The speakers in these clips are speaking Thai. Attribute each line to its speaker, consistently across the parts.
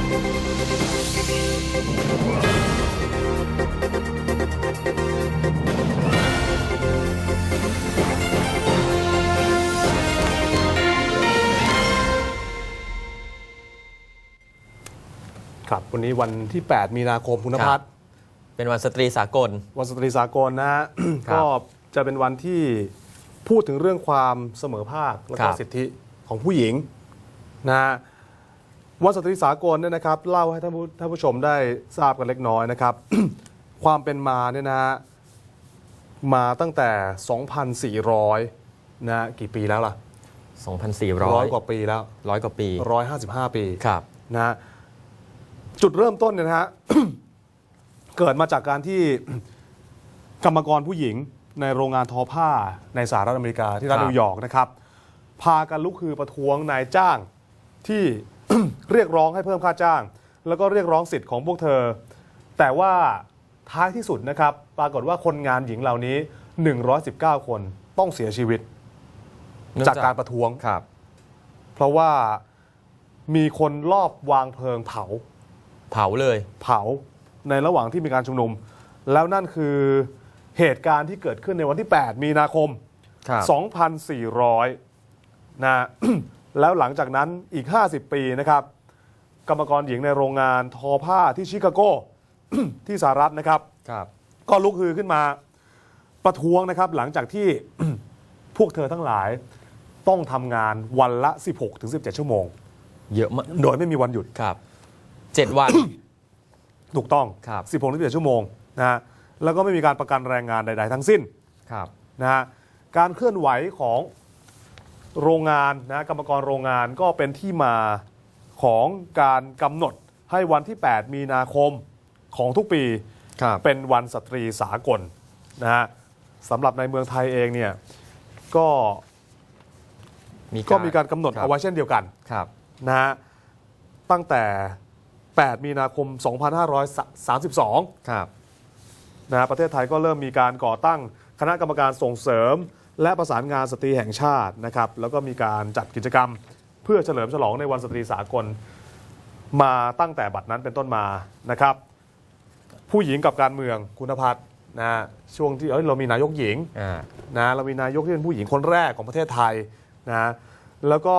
Speaker 1: ครับวันนี้วันที่ 8 มีนาคมคุณน
Speaker 2: ครับ
Speaker 1: ภัส
Speaker 2: เป็นวันสตรีสากล
Speaker 1: วันสตรีสากลนะฮะ
Speaker 2: ครับ
Speaker 1: ก็จะเป็นวันที่พูดถึงเรื่องความเสมอภาคและ
Speaker 2: ครั
Speaker 1: ก็
Speaker 2: บ
Speaker 1: สิทธิของผู้หญิงนะฮะ วันสตรีสากลเนี่ยนะครับเล่าให้ท่านผู้ท่านผู้ชมได้ทราบกันเล็กน้อยนะครับ ความเป็นมาเนี่ยนะฮะมาตั้งแต่ 2,400นะฮะกี่ปีแล้วล่ะ
Speaker 2: 2,400
Speaker 1: ร้อยกว่าปีแล้ว
Speaker 2: ร้อยกว่าปี
Speaker 1: 155 ปี
Speaker 2: ครับ
Speaker 1: นะฮะจุดเริ่มต้นเนี่ยนะฮะ เกิดมาจากการที่ กรรมกรผู้หญิงในโรงงานทอผ้าในสหรัฐอเมริกาที่รัฐ
Speaker 2: ครับ
Speaker 1: นิวยอร์กนะครับ พากันลุกคือประท้วงนายจ้างที่ เรียกร้องให้เพิ่มค่าจ้าง แล้วก็เรียกร้องสิทธิ์ของพวกเธอ แต่ว่าท้ายที่สุดนะครับ ปรากฏว่าคนงานหญิงเหล่านี้ 119 คนต้องเสียชีวิต
Speaker 2: เนื่อง
Speaker 1: จากการประท้วง
Speaker 2: ครับ
Speaker 1: เพราะว่ามีคนลอบวางเพลิงเผา
Speaker 2: เผาเลย
Speaker 1: เผาในระหว่างที่มีการชุมนุม แล้วนั่นคือเหตุการณ์ที่เกิดขึ้นในวันที่ 8 มีนาคม
Speaker 2: ครับ
Speaker 1: 2,400 นะ แล้วหลังจากนั้นอีก 50 ปีนะครับกรรมกรหญิงในโรงงานทอผ้าที่ชิคาโก ที่สหรัฐนะครับ
Speaker 2: ครับ
Speaker 1: ก็ลุกฮือขึ้นมาประท้วงนะครับ หลังจากที่ พวกเธอทั้งหลายต้องทำงานวันละ 16-17 ชั่วโมง
Speaker 2: เยอะมาก
Speaker 1: โดยไม่มีวันหยุด
Speaker 2: ครับเจ็ดวัน
Speaker 1: ถูกต้อง
Speaker 2: ครับ
Speaker 1: 16ถึง17 ชั่วโมงนะฮะแล้วก็ไม่มีการประกันแรงงานใด ๆ ทั้งสิ้น
Speaker 2: ครับ
Speaker 1: นะฮะการเคลื่อนไหวของ โรงงานนะกรรมกรโรงงานก็เป็นที่มาของการกำหนดให้วันที่ 8 มีนาคมของทุกปี
Speaker 2: ครับ
Speaker 1: เป็นวันสตรีสากลนะฮะสำหรับในเมืองไทยเองเนี่ยก็ก็มีการกำหนด
Speaker 2: คบ
Speaker 1: เอาไว้เช่นเดียวกัน
Speaker 2: ครับ
Speaker 1: นะฮะตั้งแต่ 8 มีนาคม 2532
Speaker 2: ครับ
Speaker 1: นะฮะประเทศไทยก็เริ่มมีการก่อตั้งคณะกรรมการส่งเสริม และประสานงานสตรีแห่งชาตินะครับแล้วก็มีการจัดกิจกรรม เพื่อเฉลิมฉลองในวันสตรีสากลมาตั้งแต่บัดนั้นเป็นต้นมานะครับ ผู้หญิงกับการเมืองคุณพัฒน์นะฮะช่วงที่เอ้ยเรามีนายกหญิง
Speaker 2: อ่า
Speaker 1: นะเรามีนายกที่เป็นผู้หญิงคนแรกของประเทศไทยนะแล้วก็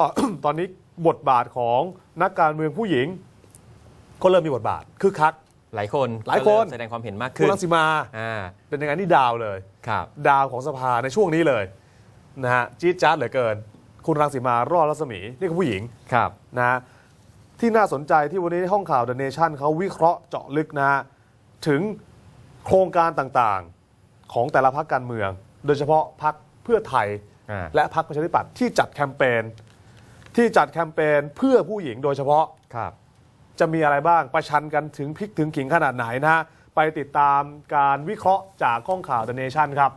Speaker 1: ตอนนี้บทบาทของนักการเมืองผู้หญิง ก็เริ่มมีบทบาทคือคัก
Speaker 2: หลายคน
Speaker 1: หลายคน
Speaker 2: ก็เริ่มแสดงความเห็นมาก
Speaker 1: คุ
Speaker 2: ขึ้
Speaker 1: ณ
Speaker 2: น
Speaker 1: รังสิมา
Speaker 2: อ่า
Speaker 1: เป็นยังไงนี่ดาวเลย
Speaker 2: ครับ
Speaker 1: ดาวของสภาในช่วงนี้เลยนะฮะจี๊ดจ๊าดเหลือเกิน คุณรังสีมารอดรัศมีนี่คือผู้หญิง
Speaker 2: ครับ
Speaker 1: นะฮะที่น่าสนใจที่วันนี้ห้องข่าว The Nation เขาวิเคราะห์เจาะลึกนะฮะถึงโครงการต่างๆของแต่ละพรรคการเมือง โดยเฉพาะพรรคเพื่อไทย
Speaker 2: อ่า
Speaker 1: และพรรคประชาธิปัตย์ที่จัดแคมเปญที่จัดแคมเปญเพื่อผู้หญิงโดยเฉพาะ
Speaker 2: ครับ
Speaker 1: จะมีอะไรบ้างประชันกันถึงพริกถึงขิงขนาดไหนนะฮะไปติดตามการวิเคราะห์จากข้องข่าว The Nation ครับ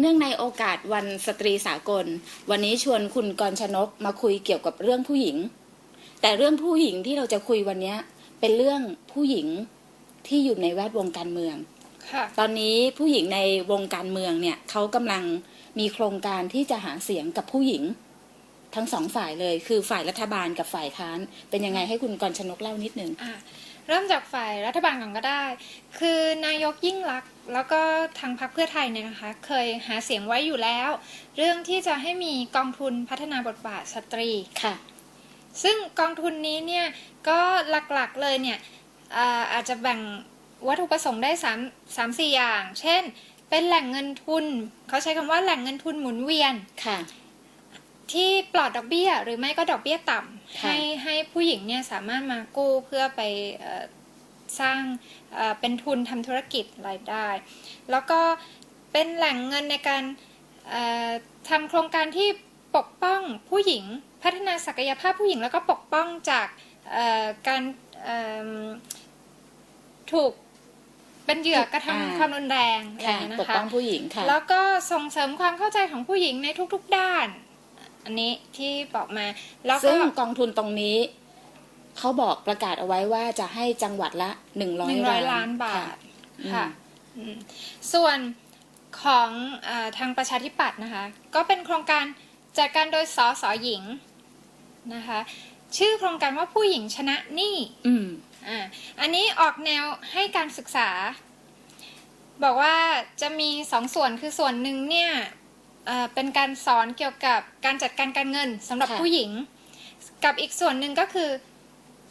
Speaker 3: เนื่องในโอกาสวันสตรีสากล วันนี้ชวนคุณกรชนกมาคุยเกี่ยวกับเรื่องผู้หญิง แต่เรื่องผู้หญิงที่เราจะคุยวันนี้เป็นเรื่องผู้หญิงที่อยู่ในแวดวงการเมือง ตอนนี้ผู้หญิงในวงการเมืองเนี่ยเขากำลังมีโครงการที่จะหาเสียงกับผู้หญิง ทั้งสองฝ่ายเลย คือฝ่ายรัฐบาลกับฝ่ายค้าน เป็นยังไงให้คุณกรชนกเล่านิดนึง
Speaker 4: อะเริ่มจากฝ่ายรัฐบาลก่อนก็ได้ คือนายกยิ่งลักษณ์แล้วก็ทางพรรคเพื่อไทยเนี่ยนะคะ เคยหาเสียงไว้อยู่แล้ว เรื่องที่จะให้มีกองทุนพัฒนาบทบาทสตรี
Speaker 3: ค่ะ
Speaker 4: ซึ่งกองทุนนี้เนี่ยก็หลักๆเลยเนี่ยอ่าอาจจะแบ่ง วัตถุประสงค์ได้3 3 4อย่าง เช่น เป็นแหล่งเงินทุน เขาใช้คำว่าแหล่งเงินทุนหมุนเวียน
Speaker 3: ค่ะ
Speaker 4: ที่ปลอดดอกเบี้ย หรือไม่ก็ดอกเบี้ยต่ำ
Speaker 3: ค่ะ
Speaker 4: ให้ให้ผู้หญิงเนี่ยสามารถมากู้เพื่อไปเอ่อสร้างเอ่อเป็นทุนทำธุรกิจรายได้ แล้วก็เป็นแหล่งเงินในการเอ่อทำโครงการที่ปกป้องผู้หญิง พัฒนาศักยภาพผู้หญิงแล้วก็ปกป้องจากเอ่อการเอิ่มถูก เป็นเหยื่อกระ
Speaker 3: อ่า
Speaker 4: ทำความรุนแรงอะไรอ
Speaker 3: ค่ะ
Speaker 4: ย่างเงี้ย
Speaker 3: ปก
Speaker 4: นะคะ
Speaker 3: ป้องผู้หญิงค่ะ
Speaker 4: แล้วก็ส่งเสริมความเข้าใจของผู้หญิงในทุกๆด้าน อันนี้ที่บอกมา แล้วก็
Speaker 3: ซึ่งกองทุนตรงนี้เขาบอกประกาศเอาไว้ว่าจะให้จังหวัดละหนึ่งร้อย
Speaker 4: หนึ่งร้อยล้านบาท
Speaker 3: อืม
Speaker 4: ค่ะอืมส่วนของอาทางประชาธิปัตย์นะคะ ก็เป็นโครงการจัดการโดยสสหญิงนะคะ ชื่อโครงการว่าผู้หญิงชนะหนี้
Speaker 3: อืม
Speaker 4: อ่าอันนี้ออกแนวให้การศึกษา บอกว่าจะมีสองส่วนคือส่วนหนึ่งเนี่ยเอ่อเป็นการสอนเกี่ยวกับการจัดการการเงินสำหรับ
Speaker 3: ค่ะ
Speaker 4: ผู้หญิง กับอีกส่วนหนึ่งก็คือ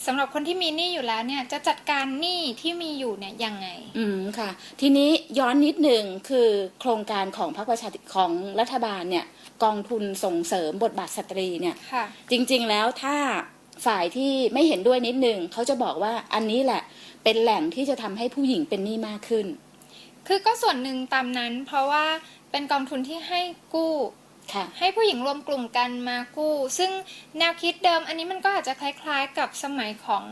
Speaker 4: สำหรับคนที่มีหนี้อยู่แล้วเนี่ยจะจัดการหนี้ที่มีอยู่เนี่ยยังไง
Speaker 3: อืมค่ะ ทีนี้ย้อนนิดหนึ่งคือโครงการของพรรคประชาธิของรัฐบาลเนี่ยกองทุนส่งเสริมบทบาทสตรีเนี่ย
Speaker 4: ค่ะ
Speaker 3: จริง ๆ แล้วถ้า ฝ่ายที่ไม่เห็นด้วยนิดนึงเขาจะบอกว่าอันนี้แหละเป็นแหล่งที่จะทำให้ผู้หญิงเป็นหนี้มากขึ้น
Speaker 4: คือก็ส่วนหนึ่งตามนั้น เพราะว่าเป็นกองทุนที่ให้กู้
Speaker 3: ค่ะ
Speaker 4: ให้ผู้หญิงรวมกลุ่มกันมากู้ ซึ่งแนวคิดเดิมอันนี้มันก็อาจจะคล้าย ๆ กับสมัยของ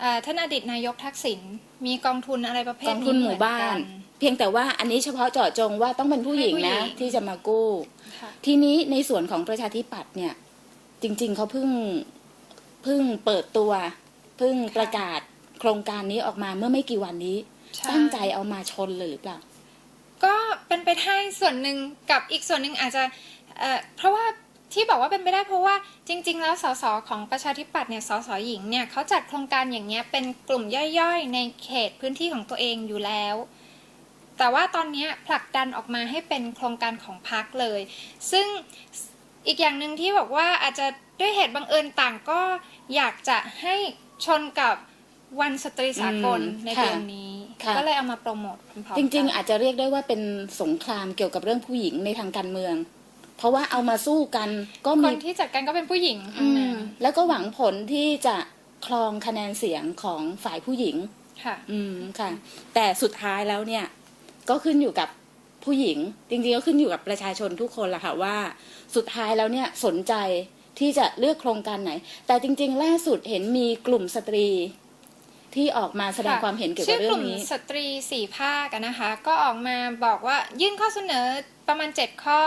Speaker 4: เออท่านอดีตนายกทักษิณมีกองทุนอะไรประเภ
Speaker 3: ก
Speaker 4: ท
Speaker 3: อง
Speaker 4: นี้
Speaker 3: ทุนหมู่บ้าน
Speaker 4: เมือกั
Speaker 3: เพียงแต่ว่าอันนี้เฉพาะเจาะจงว่าต้องเป็นผู้หญิง
Speaker 4: ให้ผู้หญิ
Speaker 3: นะ
Speaker 4: ง
Speaker 3: ที่จะมากู้
Speaker 4: ค่ะ
Speaker 3: ทีนี้ในส่วนของประชาธิปัตย์เนี่ย จริง ๆเขาเพิ่ง เพิ่งเปิดตัวเพิ่งประกาศโครงการนี้ออกมาเมื่อไม่กี่วันนี้
Speaker 4: ใช่
Speaker 3: ตั้งใจเอามาชนเลยหรือเปล่า
Speaker 4: ก็เป็นไปได้ส่วนหนึ่งกับอีกส่วนหนึ่งอาจจะเอ่อเพราะว่าที่บอกว่าเป็นไปได้เพราะว่าจริง ๆ แล้วสสของประชาธิปัตย์เนี่ยสสหญิงเนี่ยเขาจัดโครงการอย่างเงี้ยเป็นกลุ่มย่อยๆ ในเขตพื้นที่ของตัวเองอยู่แล้ว แต่ว่าตอนเนี้ยผลักดันออกมาให้เป็นโครงการของพรรคเลย ซึ่งอีกอย่างหนึ่งที่บอกว่าอาจจะ ด้วยเหตุบังเอิญต่างก็อยากจะให้ชนกับวันสตรีสากล
Speaker 3: อืม
Speaker 4: ใน
Speaker 3: ค่ะ
Speaker 4: เดือนนี้
Speaker 3: ค่ะ
Speaker 4: ก็เลยเอามาโปรโมทพร้อมๆ
Speaker 3: จริง
Speaker 4: กัน
Speaker 3: ๆอาจจะเรียกได้ว่าเป็นสงครามเกี่ยวกับเรื่องผู้หญิงในทางการเมือง เพราะว่าเอามาสู้กันก็
Speaker 4: ค
Speaker 3: มี
Speaker 4: นที่จัดการก็เป็นผู้หญิงทั้
Speaker 3: อื
Speaker 4: ง
Speaker 3: ม
Speaker 4: นั้น
Speaker 3: แล้วก็หวังผลที่จะครองคะแนนเสียงของฝ่ายผู้หญิง
Speaker 4: ค่ะ
Speaker 3: อืมค่ะ แต่สุดท้ายแล้วเนี่ย ก็ขึ้นอยู่กับผู้หญิง จริงๆก็ขึ้นอยู่กับประชาชนทุกคนแหละค่ะว่า สุดท้ายแล้วเนี่ยสนใจ ที่จะเลือกโครงการไหน แต่จริง ๆ ล่าสุดเห็นมีกลุ่มสตรีที่ออกมาแสดง
Speaker 4: ค
Speaker 3: วามเห็นเกี่ยว
Speaker 4: ชื่
Speaker 3: กับ
Speaker 4: อ
Speaker 3: เรื่อ
Speaker 4: ก
Speaker 3: ลุ่
Speaker 4: มสตรีสี่ภาคนะคะ ก็ออกมาบอกว่ายื่นข้อเสนอประมาณ 7 ข้อ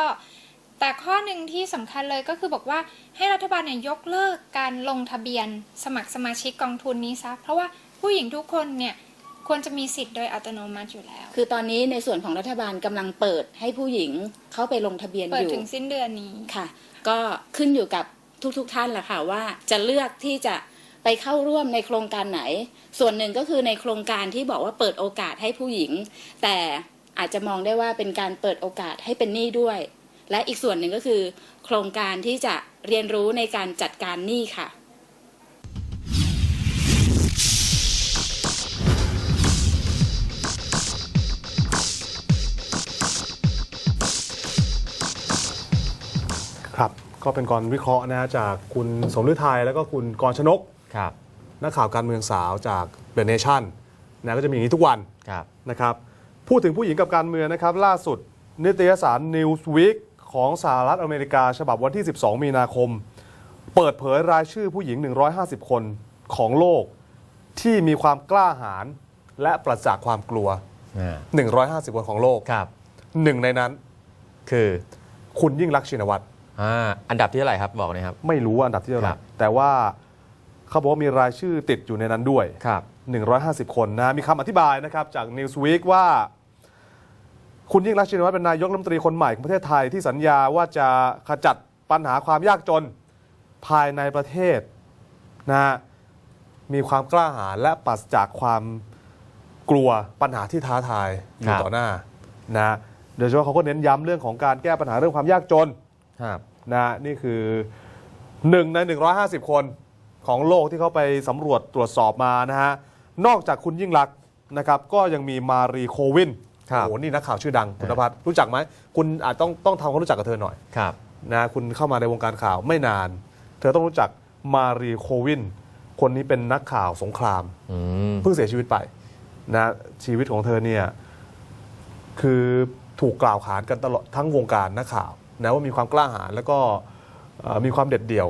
Speaker 4: แต่ข้อหนึ่งที่สำคัญเลยก็คือบอกว่าให้รัฐบาลเนี่ยยกเลิกการลงทะเบียนสมัครสมาชิกกองทุนนี้ซะเพราะว่าผู้หญิงทุกคนเนี่ย ควรจะมีสิทธิ์โดยอัตโนมัติอยู่แล้ว
Speaker 3: คือตอนนี้ในส่วนของรัฐบาลกำลังเปิดให้ผู้หญิงเข้าไปลงทะเบียน
Speaker 4: เปิ
Speaker 3: อ
Speaker 4: ด
Speaker 3: ยู่
Speaker 4: ถึงสิ้นเดือนนี้
Speaker 3: ค่ะ ก็ขึ้นอยู่กับทุกๆทท่านแหละค่ะว่าจะเลือกที่จะไปเข้าร่วมในโครงการไหน ส่วนหนึ่งก็คือในโครงการที่บอกว่าเปิดโอกาสให้ผู้หญิง แต่อาจจะมองได้ว่าเป็นการเปิดโอกาสให้เป็นหนี้ด้วย และอีกส่วนหนึ่งก็คือ โครงการที่จะเรียนรู้ในการจัดการหนี้ค่ะ
Speaker 1: ก็เป็นกรวิเคราะห์นะฮะจากคุณสมฤทัยแล้วก็คุณกรชนก
Speaker 2: ครับ
Speaker 1: นักข่าวการเมืองสาวจากเดอะเนชั่นนะก็จะมีอย่างนี้ทุกวัน
Speaker 2: ครับ
Speaker 1: นะครับพูดถึงผู้หญิงกับการเมืองนะครับ ล่าสุดนิตยสาร Newsweek ของสหรัฐอเมริกา ฉบับวันที่ 12 มีนาคม เปิดเผยรายชื่อผู้หญิง 150 คนของโลกที่มีความกล้าหาญและปราศจากความกลัว
Speaker 2: อ่า
Speaker 1: 150 คนของโลก
Speaker 2: ครับ
Speaker 1: หนึ่งในนั้น
Speaker 2: คือ
Speaker 1: คุณยิ่งรักษณ์ชินวัตร
Speaker 2: อ่าอันดับที่เท่าไหร่ครับบอกหนะครับ
Speaker 1: ไม่รู้ว่าอันดับที่เท่าไห
Speaker 2: ครั
Speaker 1: ร่
Speaker 2: บ
Speaker 1: แต่ว่าเขาบอกว่ามีรายชื่อติดอยู่ในนั้นด้วย
Speaker 2: ครับ
Speaker 1: 150 คนนะมีคำอธิบายนะครับจาก Newsweek ว่า คุณยิ่งรักษณ์ชินวัตรเป็นนายกรัฐมนตรีคนใหม่ของประเทศไทยที่สัญญาว่าจะขจัดปัญหาความยากจนภายในประเทศนะฮะมีความกล้าหาญและปราศจากความกลัวปัญหาที่ท้าทายอ
Speaker 2: ครั
Speaker 1: ยู่
Speaker 2: บ
Speaker 1: ต่อหน้านะโดยเฉพาะเขาก็เน้นย้ำเรื่องของการแก้ปัญหาเรื่องความยากจน
Speaker 2: ครับ
Speaker 1: นะนี่คือหนึ่งใน 150 คนของโลกที่เขาไปสำรวจตรวจสอบมานะฮะนอกจากคุณยิ่งรักษณ์นะครับก็ยังมีมารีโควิน
Speaker 2: ครับ
Speaker 1: โอ้โหนี่นักข่าวชื่อดังคุณ
Speaker 2: ค
Speaker 1: น
Speaker 2: รับ
Speaker 1: ภัสรู้จักไหมคุณอาจต้องต้องทำความรู้จักกับเธอหน่อย
Speaker 2: ครับ
Speaker 1: นะคุณเข้ามาในวงการข่าวไม่นาน เธอต้องรู้จักมารีโควิน คนนี้เป็นนักข่าวสงคราม
Speaker 2: อืม
Speaker 1: เพิ่งเสียชีวิตไปนะชีวิตของเธอเนี่ยคือถูกกล่าวขานกันตลอดทั้งวงการนักข่าว นะว่ามีความกล้าหาญแล้วก็เอ่อมีความเด็ดเดี่ยว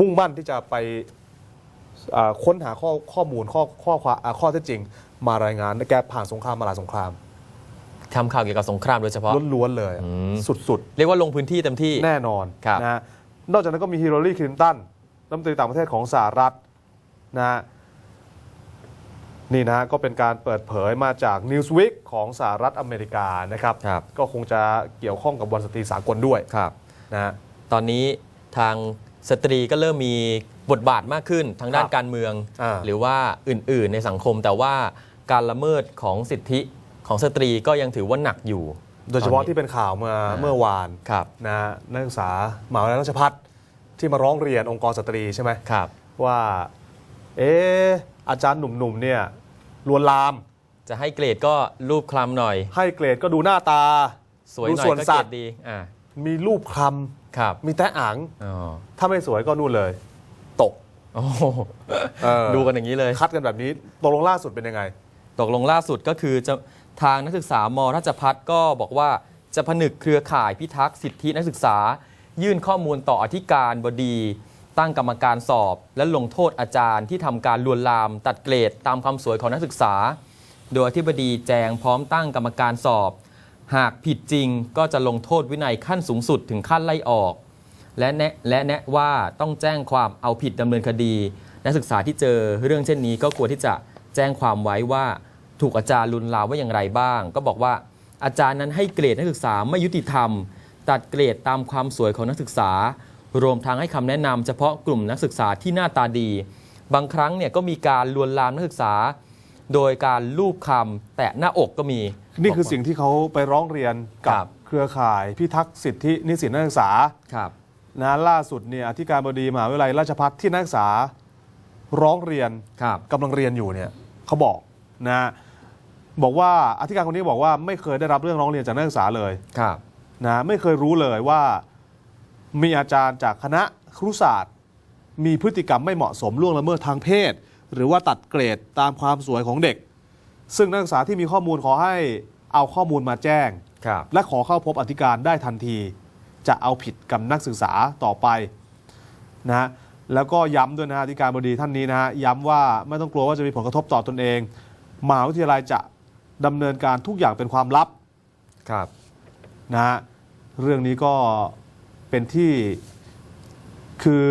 Speaker 1: มุ่งมั่นที่จะไปเอ่อค้นหาข้อข้อมูลข้อข้อความอ่าข้อเท็จจริง มารายงานแกผ่านสงครามมาหลายสงคราม
Speaker 2: ทำข่าวเกี่ยวกับสงครามโดยเฉพาะ
Speaker 1: ล้วนๆเลย
Speaker 2: อืม
Speaker 1: สุด
Speaker 2: เรียกว่าลงพื้นที่เต็มที่
Speaker 1: ๆแน่นอน
Speaker 2: ครับ
Speaker 1: นะฮะนอกจากนั้นก็มีฮิลลารีคลินตันรัฐมนตรีต่างประเทศของสหรัฐนะฮะ นี่นะฮะก็เป็นการเปิดเผยมาจาก Newsweek ของสหรัฐอเมริกานะครับ
Speaker 2: ครับ
Speaker 1: ก็คงจะเกี่ยวข้องกับวันสตรีสากลด้วย
Speaker 2: ครับ
Speaker 1: นะฮะ
Speaker 2: ตอนนี้ทางสตรีก็เริ่มมีบทบาทมากขึ้นทางด้าน
Speaker 1: ครับ
Speaker 2: การเมือง
Speaker 1: อ่า
Speaker 2: หรือว่าอื่นๆในสังคม แต่ว่าการละเมิดของสิทธิของสตรีก็ยังถือว่าหนักอยู่
Speaker 1: โดยเฉพาะ
Speaker 2: ตอนนี้
Speaker 1: ที่เป็นข่าวเมื่อ
Speaker 2: อ่า
Speaker 1: เมื่อวาน
Speaker 2: ครับ
Speaker 1: นะฮะนักศึกษามหาวิทยาลัยราชภัฏที่มาร้องเรียนองค์กรสตรีใช่ไหม
Speaker 2: ครับ
Speaker 1: ว่า เออ อาจารย์หนุ่มๆเนี่ยลวนลาม
Speaker 2: จะให้เกรดก็รูปคลำหน่อย
Speaker 1: ให้เกรดก็ดูหน้าตา
Speaker 2: สวยหน่
Speaker 1: ดู
Speaker 2: อย
Speaker 1: ส่วน
Speaker 2: ก็
Speaker 1: สั
Speaker 2: เกร
Speaker 1: ตว์
Speaker 2: ดดีอ่า
Speaker 1: มีรูปคล
Speaker 2: ครับำ
Speaker 1: มีแตะอ่าง
Speaker 2: อ๋อ
Speaker 1: ถ้าไม่สวยก็นู่นเลย ตก
Speaker 2: โอ้โห
Speaker 1: เออ
Speaker 2: ดูกันอย่างนี้เลย
Speaker 1: คัดกันแบบนี้ตกลงล่าสุดเป็นยังไง
Speaker 2: ตกลงล่าสุดก็คือจะทางนักศึกษามราชพัฒก็บอกว่าจะผนึกเครือข่ายพิทักษ์สิทธินักศึกษา ยื่นข้อมูลต่ออธิการบดี ตั้งกรรมการสอบ และลงโทษอาจารย์ที่ทำการลวนลาม ตัดเกรดตามความสวยของนักศึกษา โดยอธิบดีแจงพร้อมตั้งกรรมการสอบ หากผิดจริงก็จะลงโทษวินัยขั้นสูงสุดถึงขั้นไล่ออก และแนะและแนะว่าต้องแจ้งความเอาผิดดำเนินคดี นักศึกษาที่เจอเรื่องเช่นนี้ก็ควรที่จะแจ้งความไว้ว่าถูกอาจารย์ลุนลามว่าอย่างไรบ้าง ก็บอกว่าอาจารย์นั้นให้เกรดนักศึกษาไม่ยุติธรรม ตัดเกรดตามความสวยของนักศึกษา รวมทั้งให้คำแนะนำเฉพาะกลุ่มนักศึกษาที่หน้าตาดี บางครั้งเนี่ยก็มีการลวนลามนักศึกษา โดยการลูบคำแตะหน้าอกก็มี
Speaker 1: นี่คือสิ่งที่เขาไปร้องเรียนกั
Speaker 2: ครับบ
Speaker 1: เครือข่ายพิทักษ์สิทธินิสิตนักศึกษา
Speaker 2: ครับ
Speaker 1: นะล่าสุดเนี่ยอธิการบดีมหาวิทยาลัยราชภัฏที่นักศึกษาร้องเรียน
Speaker 2: ครับ
Speaker 1: กำลังเรียนอยู่เนี่ยเขาบอกนะบอกว่าอธิการคนนี้บอกว่าไม่เคยได้รับเรื่องร้องเรียนจากนักศึกษาเลย
Speaker 2: ครับ
Speaker 1: นะไม่เคยรู้เลยว่า มีอาจารย์จากคณะครุศาสตร์ มีพฤติกรรมไม่เหมาะสมล่วงละเมิดทางเพศ หรือว่าตัดเกรดตามความสวยของเด็ก ซึ่งนักศึกษาที่มีข้อมูลขอให้เอาข้อมูลมาแจ้ง
Speaker 2: ครับ
Speaker 1: และขอเข้าพบอธิการได้ทันที จะเอาผิดกับนักศึกษาต่อไปนะฮะแล้วก็ย้ำด้วยนะฮะอธิการบดีท่านนี้นะฮะย้ำว่าไม่ต้องกลัวว่าจะมีผลกระทบต่อตนเองมหาวิทยาลัยจะดำเนินการทุกอย่างเป็นความลับ
Speaker 2: ครับ
Speaker 1: นะฮะเรื่องนี้ก็ เป็นที่คือ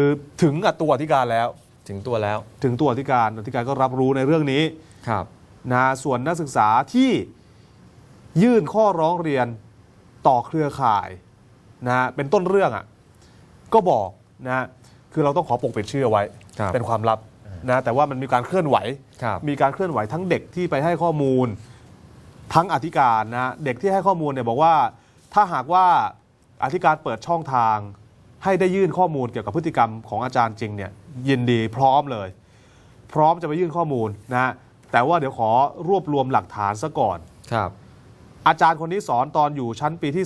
Speaker 1: ถึงกับตัวอธิการแล้ว
Speaker 2: ถึงตัวแล้ว
Speaker 1: ถึงตัวอธิการอธิการก็รับรู้ในเรื่องนี้
Speaker 2: ครับ
Speaker 1: นะฮะส่วนนักศึกษาที่ยื่นข้อร้องเรียนต่อเครือข่ายนะฮะเป็นต้นเรื่องอะ่ะก็บอกนะฮะคือเราต้องขอปกปิดชื่อเอาไว้
Speaker 2: ครับ
Speaker 1: เป็นความลับนะแต่ว่ามันมีการเคลื่อนไหว
Speaker 2: ครับ
Speaker 1: มีการเคลื่อนไหวทั้งเด็กที่ไปให้ข้อมูล ทั้งอธิการนะฮะเด็กที่ให้ข้อมูลเนี่ยบอกว่าถ้าหากว่า อธิการเปิดช่องทาง ให้ได้ยื่นข้อมูลเกี่ยวกับพฤติกรรมของอาจารย์จริงเนี่ยยินดีพร้อมเลย พร้อมจะไปยื่นข้อมูลนะฮะแต่ว่าเดี๋ยวขอรวบรวมหลักฐานซะก่อน
Speaker 2: ครับ
Speaker 1: อาจารย์คนนี้สอนตอนอยู่ชั้นปีที่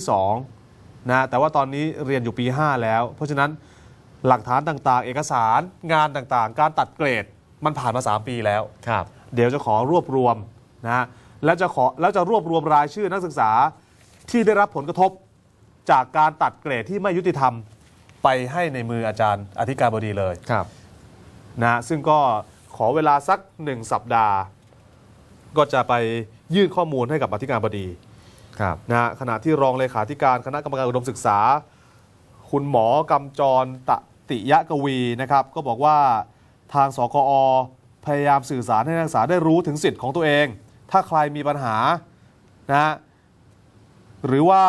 Speaker 1: 2นะแต่ว่าตอนนี้เรียนอยู่ปี 5 แล้ว เพราะฉะนั้นหลักฐานต่างๆ เอกสารงานต่างๆ การตัดเกรดมันผ่านมา 3 ปีแล้ว
Speaker 2: ครับ
Speaker 1: เดี๋ยวจะขอรวบรวมนะแล้วจะขอแล้วจะรวบรวมรายชื่อนักศึกษาที่ได้รับผลกระทบ จากการตัดเกรดที่ไม่ยุติธรรมไปให้ในมืออาจารย์อธิการบดีเลย
Speaker 2: ครับ
Speaker 1: นะซึ่งก็ขอเวลาสักหนึ่งสัปดาห์ ก็จะไปยื่นข้อมูลให้กับอธิการบดี
Speaker 2: ครับ
Speaker 1: นะฮะขณะที่รองเลขาธิการคณะกรรมการอุดมศึกษา คุณหมอกำจรตติยะกวีนะครับ ก็บอกว่าทางสกอพยายามสื่อสารให้นักศึกษาได้รู้ถึงสิทธิ์ของตัวเอง ถ้าใครมีปัญหานะฮะหรือว่า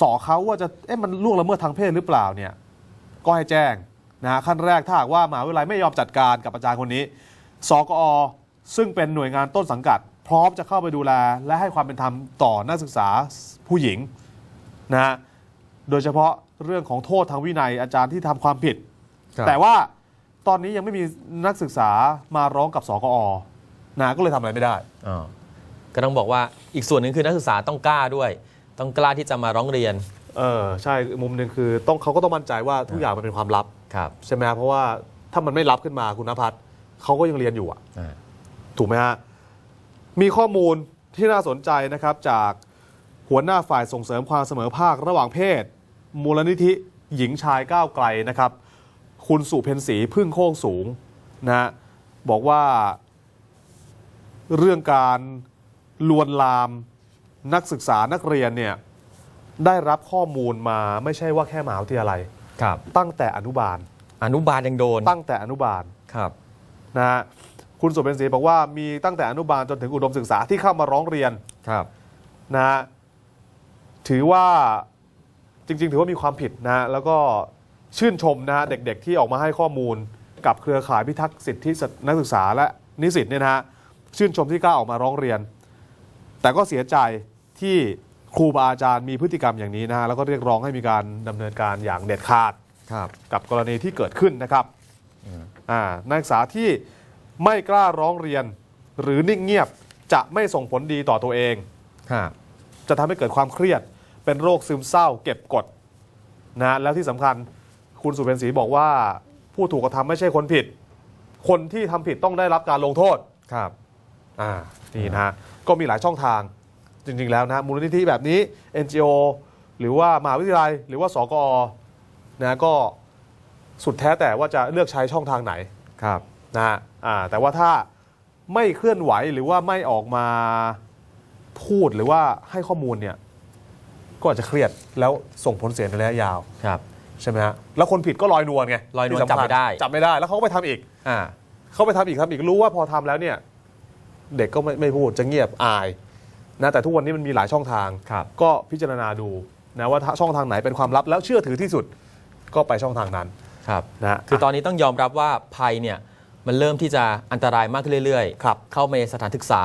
Speaker 1: สอเขาว่าจะเอ๊ะมันล่วงละเมิดทางเพศหรือเปล่าเนี่ยก็ให้แจ้งนะฮะขั้นแรกถ้าหากว่ามหาวิทยาลัยไม่ยอมจัดการกับอาจารย์คนนี้สกอ ซึ่งเป็นหน่วยงานต้นสังกัด พร้อมจะเข้าไปดูแล และให้ความเป็นธรรมต่อนักศึกษาผู้หญิงนะฮะโดยเฉพาะเรื่องของโทษทางวินัยอาจารย์ที่ทำความผิด
Speaker 2: ครับ
Speaker 1: แต่ว่าตอนนี้ยังไม่มีนักศึกษามาร้องกับสกอนะก็เลยทำอะไรไม่ได้
Speaker 2: อ๋อก็ต้องบอกว่าอีกส่วนหนึ่งคือนักศึกษาต้องกล้าด้วย ต้องกล้าที่จะมาร้องเรียน
Speaker 1: เออใช่มุมหนึ่งคือต้องเขาก็ต้องมั่นใจว่าทุกอย่างมันเป็นความลับ
Speaker 2: ครับ
Speaker 1: ใช่ไหมฮะเพราะว่าถ้ามันไม่ลับขึ้นมาคุณนภัสเขาก็ยังเรียนอยู่อะ
Speaker 2: อ่า
Speaker 1: ถูกไหมฮะ มีข้อมูลที่น่าสนใจนะครับจากหัวหน้าฝ่ายส่งเสริมความเสมอภาคระหว่างเพศ มูลนิธิหญิงชายก้าวไกลนะครับ คุณสุเพนศรีพึ่งโค้งสูงนะฮะบอกว่าเรื่องการลวนลาม นักศึกษานักเรียนเนี่ยได้รับข้อมูลมาไม่ใช่ว่าแค่มหาวิทยาลัย
Speaker 2: ครับ
Speaker 1: ตั้งแต่อนุบาล
Speaker 2: อนุบาลยังโดน
Speaker 1: ตั้งแต่อนุบาล
Speaker 2: ครับ
Speaker 1: นะฮะคคุณสุเป็นศรีบอกว่ามีตั้งแต่อนุบาลจนถึงอุดมศึกษาที่เข้ามาร้องเรียน
Speaker 2: ครับ
Speaker 1: นะฮะถือว่าจริง ๆ ถือว่ามีความผิดนะฮะแล้วก็ชื่นชมนะฮะเด็กๆที่ออกมาให้ข้อมูลกับเครือข่ายพิทักษ์สิทธินักศึกษาและนิสิตเนี่ยนะฮะชื่นชมที่กล้าออกมาร้องเรียน แต่ก็เสียใจ ที่ครูบาอาจารย์มีพฤติกรรมอย่างนี้นะฮะแล้วก็เรียกร้องให้มีการดำเนินการอย่างเด็ดขาด
Speaker 2: ครับ
Speaker 1: กับกรณีที่เกิดขึ้นนะครับอ่านักศึกษาที่ไม่กล้าร้องเรียน หรือนิ่งเงียบจะไม่ส่งผลดีต่อตัวเอง
Speaker 2: ครับ
Speaker 1: จะทำให้เกิดความเครียด เป็นโรคซึมเศร้า เก็บกดนะแล้วที่สำคัญคุณสุเพ็ญศรีบอกว่า ผู้ถูกกระทำไม่ใช่คนผิด คนที่ทำผิดต้องได้รับการลงโทษ
Speaker 2: ครับ
Speaker 1: อ่านี่นะฮะก็มีหลายช่องทาง จริง ๆ แล้วนะมูลนิธิแบบนี้ NGO หรือว่ามหาวิทยาลัย หรือว่าสกอนะก็สุดแท้แต่ว่าจะเลือกใช้ช่องทางไหน
Speaker 2: ครับ
Speaker 1: นะฮะอ่าแต่ว่าถ้าไม่เคลื่อนไหวหรือว่าไม่ออกมาพูดหรือว่าให้ข้อมูลเนี่ยก็อาจจะเครียดแล้วส่งผลเสียในระยะยาว
Speaker 2: ครับ
Speaker 1: ใช่ไหมฮะแล้วคนผิดก็ลอยนวลไง
Speaker 2: ลอยนวล
Speaker 1: ที่สำคัญ
Speaker 2: จับไม่ได้
Speaker 1: จับไม่ได้ แล้วเขาก็ไปทำอีก
Speaker 2: อ่า
Speaker 1: เขาไปทำอีกทำอีกรู้ว่าพอทำแล้วเนี่ย เด็กก็ไม่ไม่พูดจะเงียบอาย นะแต่ทุกวันนี้มันมีหลายช่องทาง
Speaker 2: ครับ
Speaker 1: ก็พิจารณาดูนะว่าถ้าช่องทางไหนเป็นความลับแล้วเชื่อถือที่สุดก็ไปช่องทางนั้น
Speaker 2: ครับ
Speaker 1: นะฮะ
Speaker 2: คือตอนนี้ต้องยอมรับว่าภัยเนี่ยมันเริ่มที่จะอันตรายมากขึ้นเรื่อยๆ
Speaker 1: ครับ
Speaker 2: เข้ามาในสถานศึกษา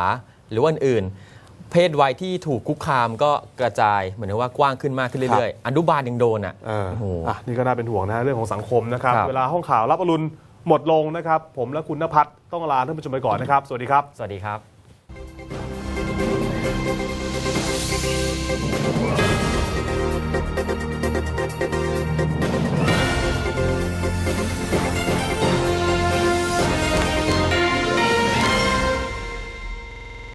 Speaker 2: หรือว่าอื่นๆ เพศวัยที่ถูกคุกคามก็กระจายเหมือนกับว่ากว้างขึ้นมากขึ้นเรื่อยๆ อนุบาลยังโดนอะ
Speaker 1: เออ
Speaker 2: โอ้โห
Speaker 1: อะนี่ก็น่าเป็นห่วงนะฮะเรื่องของสังคมนะครับ
Speaker 2: ครับ
Speaker 1: เวลาห้องข่าวรับอรุณหมดลงนะครับ ผมและคุณนภัทรต้องลาท่านผู้ชมไปก่อนนะครับ สวัสดีครับ
Speaker 2: สวัสดีครับ Whoa.